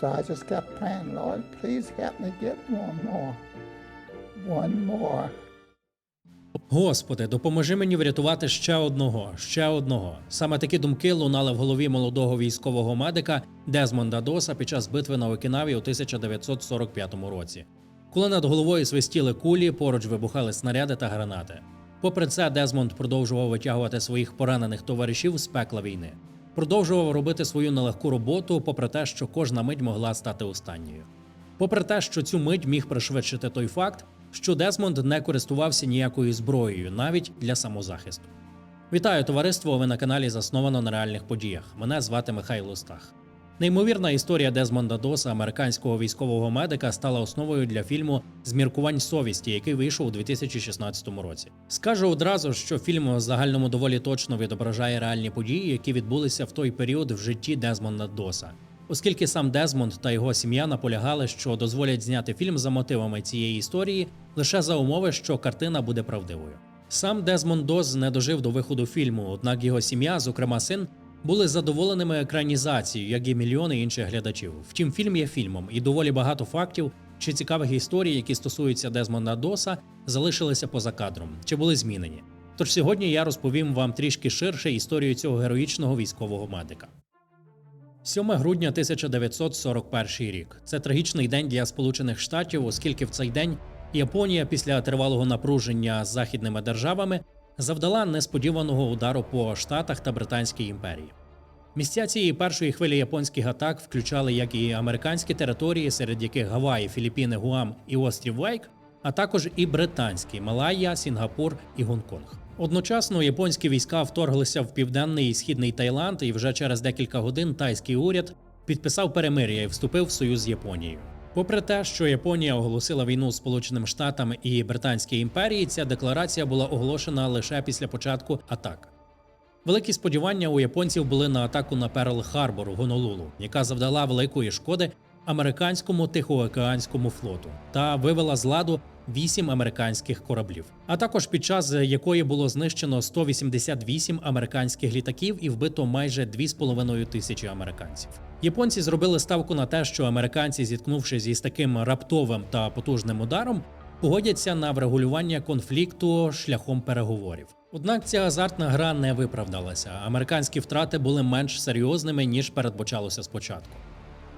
So I just kept praying, Lord, please help me get one more. One more. Господи, допоможи мені врятувати ще одного, ще одного. Саме такі думки лунали в голові молодого військового медика Дезмонда Доса під час битви на Окінаві у 1945 році. Коли над головою свистіли кулі, поруч вибухали снаряди та гранати. Попри це, Дезмонд продовжував витягувати своїх поранених товаришів з пекла війни. Продовжував робити свою нелегку роботу, попри те, що кожна мить могла стати останньою. Попри те, що цю мить міг пришвидшити той факт, що Десмонд не користувався ніякою зброєю, навіть для самозахисту. Вітаю товариство! Ви на каналі засновано на реальних подіях. Мене звати Михайло Стах. Неймовірна історія Дезмонда Доса, американського військового медика, стала основою для фільму Зміркувань совісті, який вийшов у 2016 році. Скажу одразу, що фільм у загальному доволі точно відображає реальні події, які відбулися в той період в житті Дезмонда Доса. Оскільки сам Дезмонд та його сім'я наполягали, що дозволять зняти фільм за мотивами цієї історії лише за умови, що картина буде правдивою. Сам Дезмонд Доз не дожив до виходу фільму, однак його сім'я, зокрема син, були задоволеними екранізацією, як і мільйони інших глядачів. Втім, фільм є фільмом, і доволі багато фактів чи цікавих історій, які стосуються Дезмонда Доса, залишилися поза кадром чи були змінені. Тож сьогодні я розповім вам трішки ширше історію цього героїчного військового медика. 7 грудня 1941 рік. Це трагічний день для Сполучених Штатів, оскільки в цей день Японія після тривалого напруження з західними державами завдала несподіваного удару по Штатах та Британській імперії. Місця цієї першої хвилі японських атак включали як і американські території, серед яких Гаваї, Філіппіни, Гуам і острів Вайк, а також і британські Малайя, Сінгапур і Гонконг. Одночасно японські війська вторглися в південний і східний Таїланд, і вже через декілька годин тайський уряд підписав перемир'я і вступив в союз з Японією. Попри те, що Японія оголосила війну Сполученим Штатам і Британській імперії, ця декларація була оголошена лише після початку атак. Великі сподівання у японців були на атаку на Перл Харбор Гонолулу, яка завдала великої шкоди американському тихоокеанському флоту та вивела з ладу вісім американських кораблів. А також під час якої було знищено 188 американських літаків і вбито майже 2,5 тисячі американців. Японці зробили ставку на те, що американці, зіткнувшись із таким раптовим та потужним ударом, погодяться на врегулювання конфлікту шляхом переговорів. Однак ця азартна гра не виправдалася. Американські втрати були менш серйозними ніж передбачалося спочатку.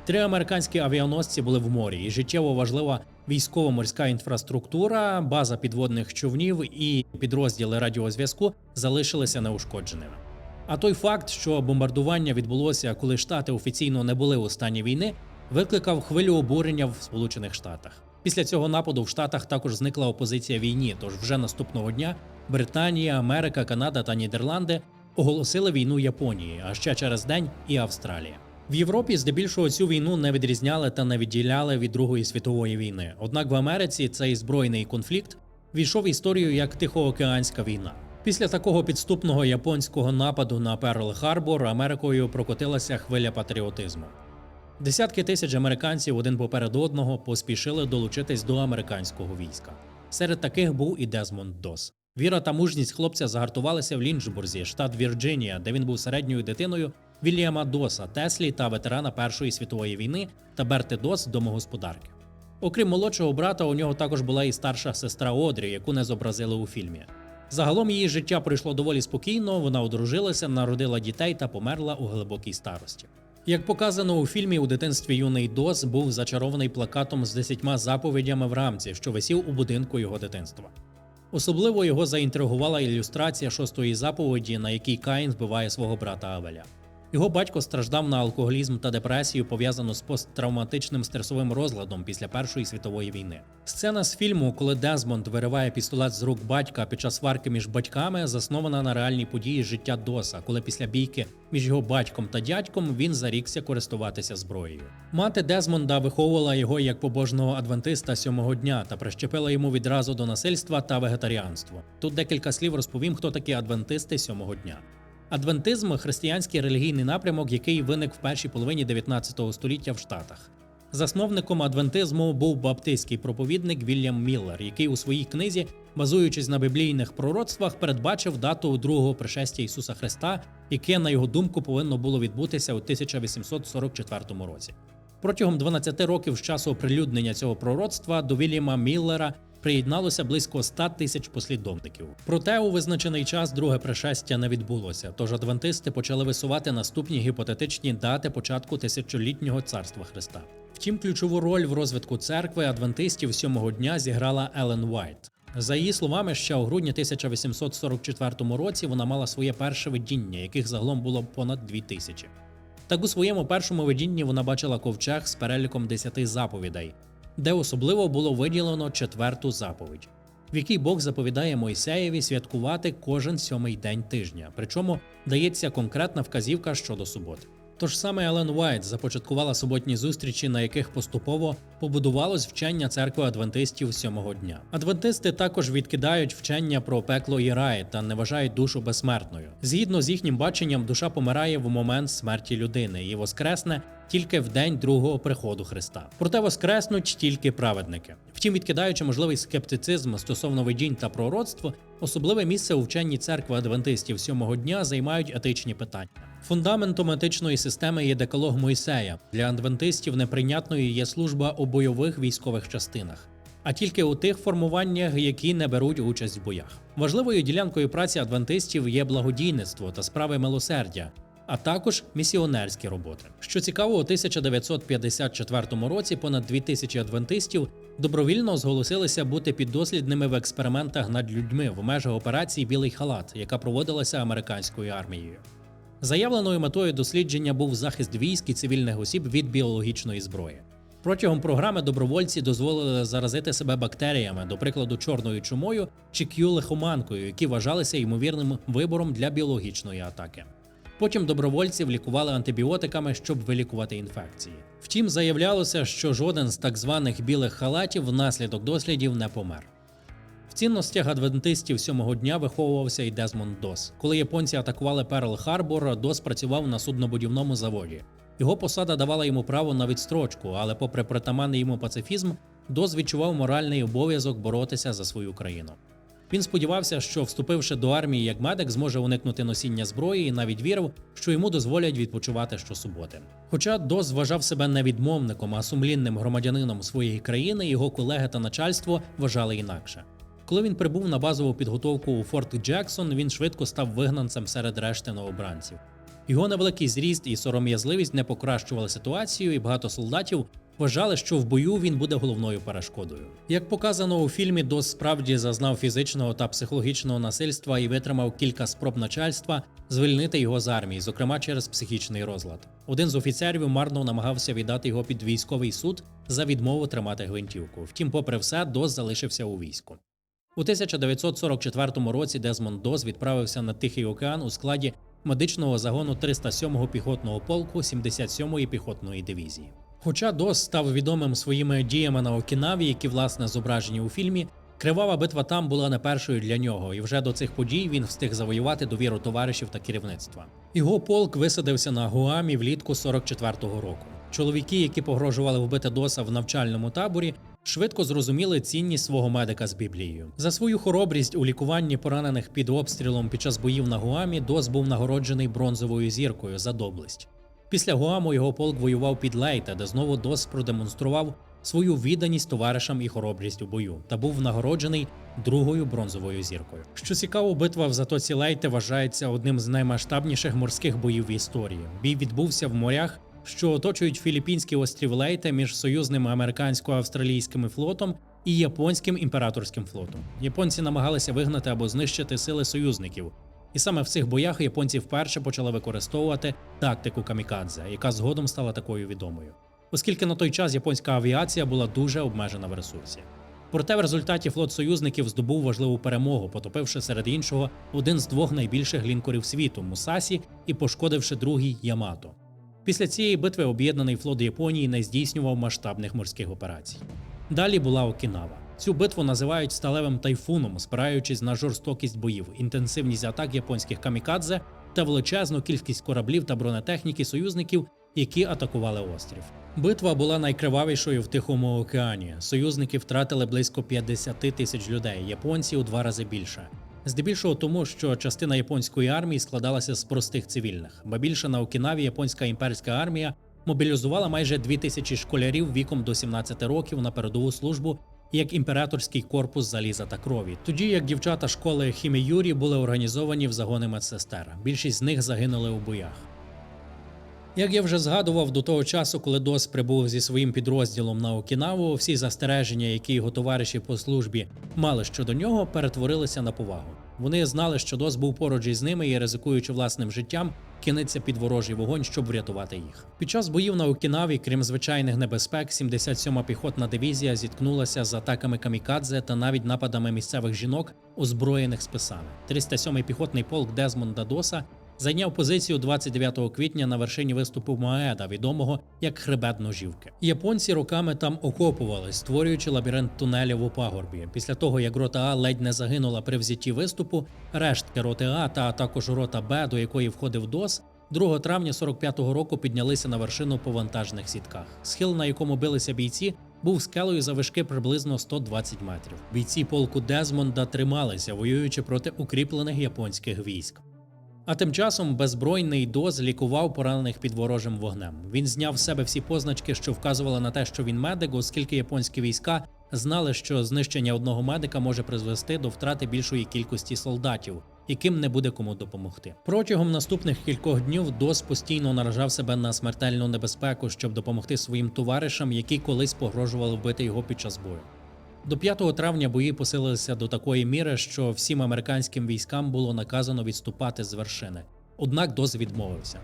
Три американські авіаносці були в морі, і життєво важлива військово-морська інфраструктура, база підводних човнів і підрозділи радіозв'язку залишилися неушкодженими. А той факт, що бомбардування відбулося, коли штати офіційно не були у стані війни, викликав хвилю обурення в Сполучених Штатах. Після цього нападу в Штатах також зникла опозиція війні. Тож вже наступного дня Британія, Америка, Канада та Нідерланди оголосили війну Японії, а ще через день і Австралія. В Європі здебільшого цю війну не відрізняли та не відділяли від Другої світової війни. Однак в Америці цей збройний конфлікт війшов в історію як Тихоокеанська війна. Після такого підступного японського нападу на Перл Харбор Америкою прокотилася хвиля патріотизму. Десятки тисяч американців один поперед одного поспішили долучитись до американського війська. Серед таких був і Дезмонд Дос. Віра та мужність хлопця загартувалися в Лінчбурзі, штат Вірджинія, де він був середньою дитиною Вільяма Доса, Теслі та ветерана Першої світової війни та Берти Дос домогосподарки. Окрім молодшого брата, у нього також була і старша сестра Одрі, яку не зобразили у фільмі. Загалом її життя пройшло доволі спокійно. Вона одружилася, народила дітей та померла у глибокій старості. Як показано у фільмі, у дитинстві юний Дос був зачарований плакатом з десятьма заповідями в рамці, що висів у будинку його дитинства. Особливо його заінтригувала ілюстрація шостої заповіді, на якій Каїн вбиває свого брата Авеля. Його батько страждав на алкоголізм та депресію, пов'язану з посттравматичним стресовим розладом після Першої світової війни. Сцена з фільму, коли Дезмонд вириває пістолет з рук батька під час сварки між батьками, заснована на реальній події життя Доса, коли після бійки між його батьком та дядьком він зарікся користуватися зброєю. Мати Дезмонда виховувала його як побожного адвентиста сьомого дня та прищепила йому відразу до насильства та вегетаріанства. Тут декілька слів розповім, хто такі адвентисти сьомого дня. Адвентизм християнський релігійний напрямок, який виник в першій половині 19 століття в Штатах. Засновником адвентизму був баптистський проповідник Вільям Міллер, який у своїй книзі, базуючись на біблійних пророцтвах, передбачив дату другого пришестя Ісуса Христа, яке, на його думку, повинно було відбутися у 1844 році. Протягом 12 років з часу оприлюднення цього пророцтва до Вільяма Міллера приєдналося близько 100 тисяч послідовників. Проте у визначений час друге пришестя не відбулося, тож адвентисти почали висувати наступні гіпотетичні дати початку тисячолітнього царства Христа. Втім, ключову роль в розвитку церкви адвентистів сьомого дня зіграла Елен Уайт. За її словами, ще у грудні 1844 році вона мала своє перше видіння, яких загалом було понад дві тисячі. Так у своєму першому видінні вона бачила ковчег з переліком десяти заповідей, де особливо було виділено четверту заповідь, в якій Бог заповідає Мойсеєві святкувати кожен сьомий день тижня, причому дається конкретна вказівка щодо суботи. Тож саме Елен Уайт започаткувала суботні зустрічі, на яких поступово побудувалось вчення церкви адвентистів сьомого дня. Адвентисти також відкидають вчення про пекло і рай та не вважають душу безсмертною. Згідно з їхнім баченням, душа помирає в момент смерті людини і воскресне тільки в день другого приходу Христа. Проте воскреснуть тільки праведники. Втім, відкидаючи можливий скептицизм стосовно видінь та пророцтв, особливе місце у вченні церкви адвентистів сьомого дня займають етичні питання. Фундаментом етичної системи є декалог Мойсея. Для адвентистів неприйнятною є служба у бойових військових частинах. А тільки у тих формуваннях, які не беруть участь в боях. Важливою ділянкою праці адвентистів є благодійництво та справи милосердя, а також місіонерські роботи. Що цікаво, у 1954 році понад 2000 адвентистів добровільно зголосилися бути піддослідними в експериментах над людьми в межах операції Білий халат, яка проводилася американською армією. Заявленою метою дослідження був захист військ і цивільних осіб від біологічної зброї. Протягом програми добровольці дозволили заразити себе бактеріями, до прикладу, чорною чумою чи к'ю-лихоманкою, які вважалися ймовірним вибором для біологічної атаки. Потім добровольців лікували антибіотиками, щоб вилікувати інфекції. Втім, заявлялося, що жоден з так званих білих халатів внаслідок дослідів не помер. В цінностях адвентистів сьомого дня виховувався і Дезмонд Дос. Коли японці атакували Перл Харбор, Дос працював на суднобудівному заводі. Його посада давала йому право на відстрочку, але, попри притаманний йому пацифізм, Дос відчував моральний обов'язок боротися за свою країну. Він сподівався, що, вступивши до армії як медик, зможе уникнути носіння зброї і навіть вірив, що йому дозволять відпочивати щосуботи. Хоча Дос вважав себе не відмовником, а сумлінним громадянином своєї країни, його колеги та начальство вважали інакше. Коли він прибув на базову підготовку у Форт Джексон, він швидко став вигнанцем серед решти новобранців. Його невеликий зріст і сором'язливість не покращували ситуацію, і багато солдатів вважали, що в бою він буде головною перешкодою. Як показано у фільмі, Дос справді зазнав фізичного та психологічного насильства і витримав кілька спроб начальства звільнити його з армії, зокрема через психічний розлад. Один з офіцерів марно намагався віддати його під військовий суд за відмову тримати гвинтівку. Втім, попри все, Дос залишився у війську. У 1944 році Дезмонд Доз відправився на Тихий океан у складі медичного загону 307-го піхотного полку 77-ї піхотної дивізії. Хоча Дос став відомим своїми діями на Окінаві, які власне зображені у фільмі, кривава битва там була не першою для нього, і вже до цих подій він встиг завоювати довіру товаришів та керівництва. Його полк висадився на Гуамі влітку 44-го року. Чоловіки, які погрожували вбити Доса в навчальному таборі, швидко зрозуміли цінність свого медика з Біблією. За свою хоробрість у лікуванні поранених під обстрілом під час боїв на Гуамі Дос був нагороджений бронзовою зіркою за доблесть. Після Гуаму його полк воював під Лейте, де знову Дос продемонстрував свою відданість товаришам і хоробрість у бою та був нагороджений другою бронзовою зіркою. Що цікаво, битва в затоці Лейте вважається одним з наймасштабніших морських боїв в історії. Бій відбувся в морях, що оточують філіппінський острів Лейте між союзним американсько-австралійським флотом і японським імператорським флотом. Японці намагалися вигнати або знищити сили союзників. І саме в цих боях японці вперше почали використовувати тактику камікадзе, яка згодом стала такою відомою, оскільки на той час японська авіація була дуже обмежена в ресурсі. Проте в результаті флот союзників здобув важливу перемогу, потопивши серед іншого один з двох найбільших лінкорів світу Мусасі і пошкодивши другий Ямато. Після цієї битви об'єднаний флот Японії не здійснював масштабних морських операцій. Далі була Окінава. Цю битву називають сталевим тайфуном, спираючись на жорстокість боїв, інтенсивність атак японських камікадзе та величезну кількість кораблів та бронетехніки союзників, які атакували острів. Битва була найкривавішою в Тихому океані. Союзники втратили близько 50 тисяч людей, японці у два рази більше. Здебільшого тому, що частина японської армії складалася з простих цивільних, ба більше на Окінаві японська імперська армія мобілізувала майже 2 тисячі школярів віком до 17 років на передову службу як імператорський корпус заліза та крові, тоді як дівчата школи Хіміюрі були організовані в загони медсестер. Більшість з них загинули у боях. Як я вже згадував, до того часу, коли ДОС прибув зі своїм підрозділом на Окінаву, всі застереження, які його товариші по службі мали щодо нього, перетворилися на повагу. Вони знали, що ДОС був поруч із ними і, ризикуючи власним життям, кинеться під ворожий вогонь, щоб врятувати їх. Під час боїв на Окінаві, крім звичайних небезпек, 77-ма піхотна дивізія зіткнулася з атаками камікадзе та навіть нападами місцевих жінок, озброєних списами. 307-й піхотний полк Дезмонда Доса зайняв позицію 29 квітня на вершині виступу Моеда, відомого як хребет ножівки. Японці роками там окопувались, створюючи лабіринт тунелів у пагорбі. Після того, як рота А ледь не загинула при взятті виступу, рештки роти А та також рота Б, до якої входив ДОС. 2 травня 45-го року піднялися на вершину по вантажних сітках. Схил, на якому билися бійці, був скелею завишки приблизно 120 метрів. Бійці полку Дезмонда трималися, воюючи проти укріплених японських військ. А тим часом беззбройний доз лікував поранених під ворожим вогнем. Він зняв з себе всі позначки, що вказували на те, що він медик, оскільки японські війська знали, що знищення одного медика може призвести до втрати більшої кількості солдатів, яким не буде кому допомогти. Протягом наступних кількох днів Дос постійно наражав себе на смертельну небезпеку, щоб допомогти своїм товаришам, які колись погрожували вбити його під час бою. До 5 травня бої посилилися до такої міри, що всім американським військам було наказано відступати з вершини. Однак Доз відмовився.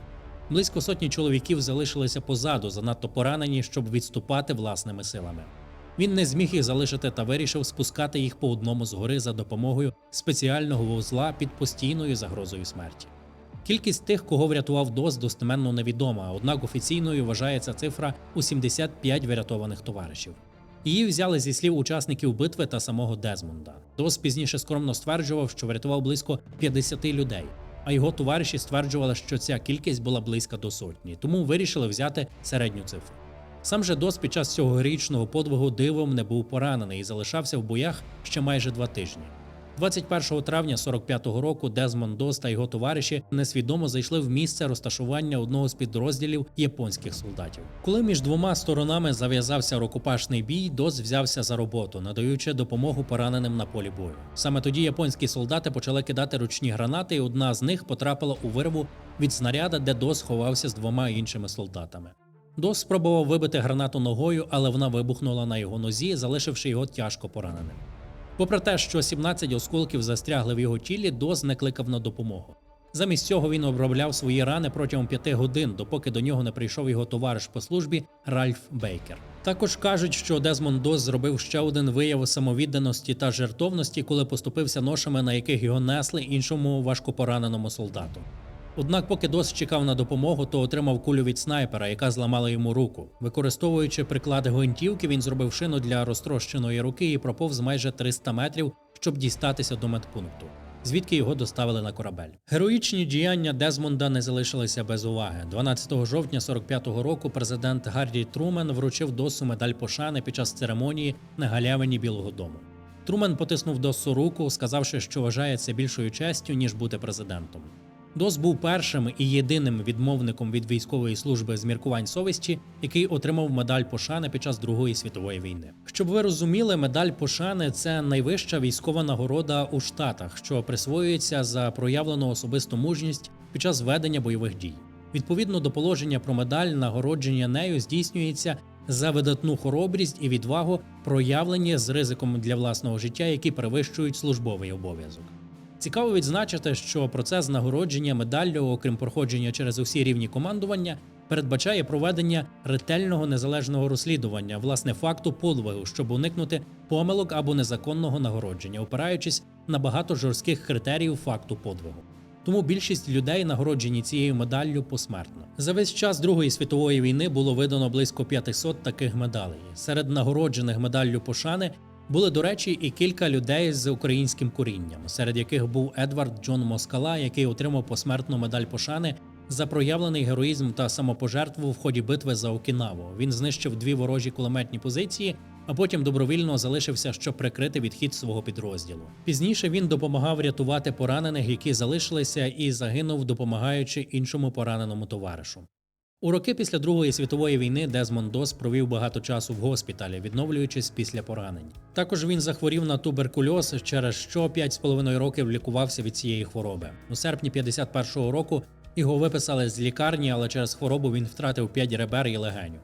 Близько сотні чоловіків залишилися позаду, занадто поранені, щоб відступати власними силами. Він не зміг їх залишити та вирішив спускати їх по одному з гори за допомогою спеціального вузла під постійною загрозою смерті. Кількість тих, кого врятував ДОС, достеменно невідома, однак офіційною вважається цифра у 75 врятованих товаришів. Її взяли зі слів учасників битви та самого Дезмонда. Дос пізніше скромно стверджував, що врятував близько 50 людей, а його товариші стверджували, що ця кількість була близька до сотні, тому вирішили взяти середню цифру. Сам же Дос під час цього героїчного подвигу дивом не був поранений і залишався в боях ще майже два тижні. 21 травня 45-го року Дезмонд Дос та його товариші несвідомо зайшли в місце розташування одного з підрозділів японських солдатів. Коли між двома сторонами зав'язався рукопашний бій, Дос взявся за роботу, надаючи допомогу пораненим на полі бою. Саме тоді японські солдати почали кидати ручні гранати, і одна з них потрапила у вирву від снаряда, де Дос ховався з двома іншими солдатами. Дос спробував вибити гранату ногою, але вона вибухнула на його нозі, залишивши його тяжко пораненим. Попри те, що 17 осколків застрягли в його тілі, Доз не кликав на допомогу. Замість цього він обробляв свої рани протягом п'яти годин, допоки до нього не прийшов його товариш по службі Ральф Бейкер. Також кажуть, що Дезмонд Доз зробив ще один вияв самовідданості та жертовності, коли поступився ношами, на яких його несли іншому важкопораненому солдату. Однак, поки Дос чекав на допомогу, то отримав кулю від снайпера, яка зламала йому руку. Використовуючи приклади гвинтівки, він зробив шину для розтрощеної руки і проповз майже 300 метрів, щоб дістатися до медпункту, звідки його доставили на корабель. Героїчні діяння Дезмонда не залишилися без уваги. 12 жовтня 45-го року президент Гаррі Трумен вручив Досу медаль пошани під час церемонії на галявині Білого Дому. Трумен потиснув Досу руку, сказавши, що вважає це більшою честю, ніж бути президентом. Дос був першим і єдиним відмовником від військової служби з міркувань совісті, який отримав медаль пошани під час Другої світової війни. Щоб ви розуміли, медаль пошани це найвища військова нагорода у Штатах, що присвоюється за проявлену особисту мужність під час ведення бойових дій. Відповідно до положення про медаль, нагородження нею здійснюється за видатну хоробрість і відвагу, проявлені з ризиком для власного життя, які перевищують службовий обов'язок. Цікаво відзначити, що процес нагородження медаллю, окрім проходження через усі рівні командування, передбачає проведення ретельного незалежного розслідування власне факту подвигу, щоб уникнути помилок або незаконного нагородження, опираючись на багато жорстких критеріїв факту подвигу. Тому більшість людей нагороджені цією медаллю посмертно. За весь час Другої світової війни було видано близько 500 таких медалей. Серед нагороджених медаллю пошани були, до речі, і кілька людей з українським корінням, серед яких був Едвард Джон Москала, який отримав посмертну медаль пошани за проявлений героїзм та самопожертву в ході битви за Окінаву. Він знищив дві ворожі кулеметні позиції, а потім добровільно залишився, щоб прикрити відхід свого підрозділу. Пізніше він допомагав рятувати поранених, які залишилися, і загинув, допомагаючи іншому пораненому товаришу. У роки після Другої світової війни Дезмонд Дос провів багато часу в госпіталі, відновлюючись після поранень. Також він захворів на туберкульоз, через що 5,5 років лікувався від цієї хвороби. У серпні 51-го року його виписали з лікарні, але через хворобу він втратив 5 ребер і легеню.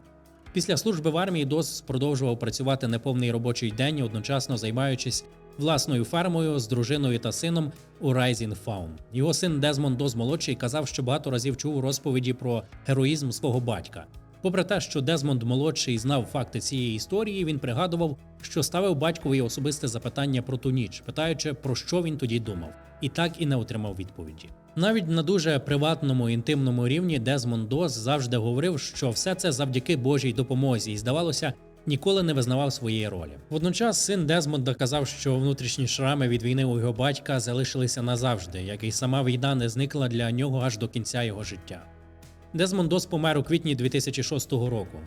Після служби в армії Дос продовжував працювати неповний робочий день, одночасно займаючись власною фермою з дружиною та сином у Rising Farm. Його син Дезмонд Дос молодший казав, що багато разів чув розповіді про героїзм свого батька. Попри те, що Дезмонд молодший знав факти цієї історії, він пригадував, що ставив батькові особисте запитання про ту ніч, питаючи, про що він тоді думав, і так і не отримав відповіді. Навіть на дуже приватному інтимному рівні Дезмонд Дос завжди говорив, що все це завдяки Божій допомозі, і здавалося, ніколи не визнавав своєї ролі. Водночас син Дезмонда казав, що внутрішні шрами від війни у його батька залишилися назавжди, як і сама війна не зникла для нього аж до кінця його життя. Дезмонд Дос помер у квітні 2006 року.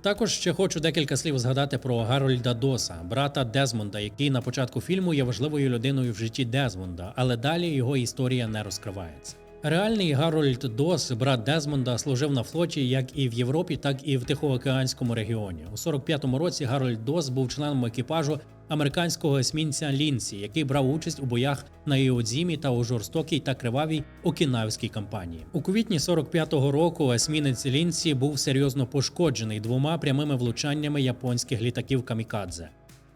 Також ще хочу декілька слів згадати про Гарольда Доса, брата Дезмонда, який на початку фільму є важливою людиною в житті Дезмонда, але далі його історія не розкривається. Реальний Гарольд Дос, брат Дезмонда, служив на флоті як і в Європі, так і в Тихоокеанському регіоні. У 45-му році Гарольд Дос був членом екіпажу американського есмінця Лінсі, який брав участь у боях на Іодзімі та у жорстокій та кривавій Окінавській кампанії. У квітні 45-го року есмінець Лінсі був серйозно пошкоджений двома прямими влучаннями японських літаків Камікадзе.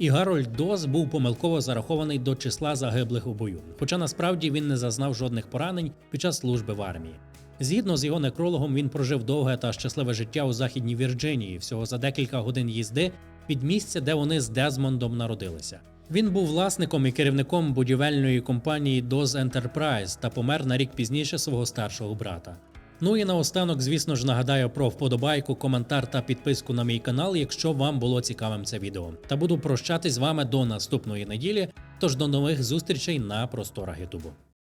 І Гарольд Дос був помилково зарахований до числа загиблих у бою, хоча насправді він не зазнав жодних поранень під час служби в армії. Згідно з його некрологом, він прожив довге та щасливе життя у західній Вірджинії, всього за декілька годин їзди від місця, де вони з Дезмондом народилися. Він був власником і керівником будівельної компанії Doz Enterprise та помер на рік пізніше свого старшого брата. Ну і наостанок, звісно ж, нагадаю про вподобайку, коментар та підписку на мій канал, якщо вам було цікавим це відео. Та буду прощатись з вами до наступної неділі. Тож до нових зустрічей на просторах Ютубу.